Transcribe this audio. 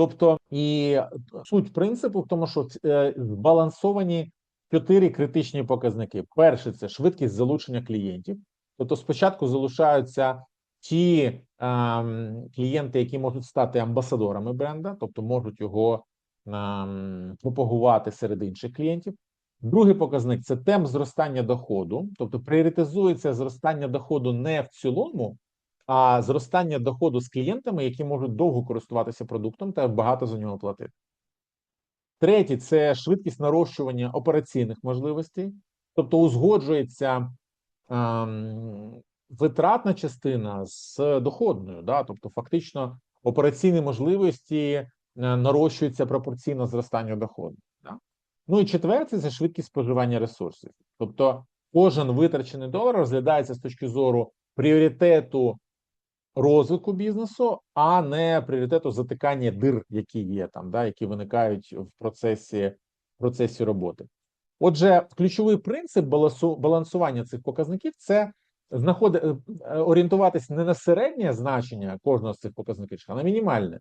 Тобто, і суть принципу в тому, що е, збалансовані чотири критичні показники. Перше це швидкість залучення клієнтів. Тобто, спочатку залучаються ті ем, клієнти, які можуть стати амбасадорами бренда, тобто можуть його ем, пропагувати серед інших клієнтів. Другий показник це темп зростання доходу, тобто пріоритизується зростання доходу не в цілому, а зростання доходу з клієнтами, які можуть довго користуватися продуктом та багато за нього платити. Третє це швидкість нарощування операційних можливостей, тобто узгоджується ем, витратна частина з доходною, да? тобто фактично операційні можливості е, нарощуються пропорційно зростанню доходу. Да? Ну і четверте це швидкість споживання ресурсів. Тобто кожен витрачений долар розглядається з точки зору пріоритету розвитку бізнесу, а не пріоритету затикання дир, які є там, да, які виникають в процесі, в процесі роботи. Отже, ключовий принцип балансу, балансування цих показників це знаходи, е, орієнтуватись не на середнє значення кожного з цих показників, а на мінімальне.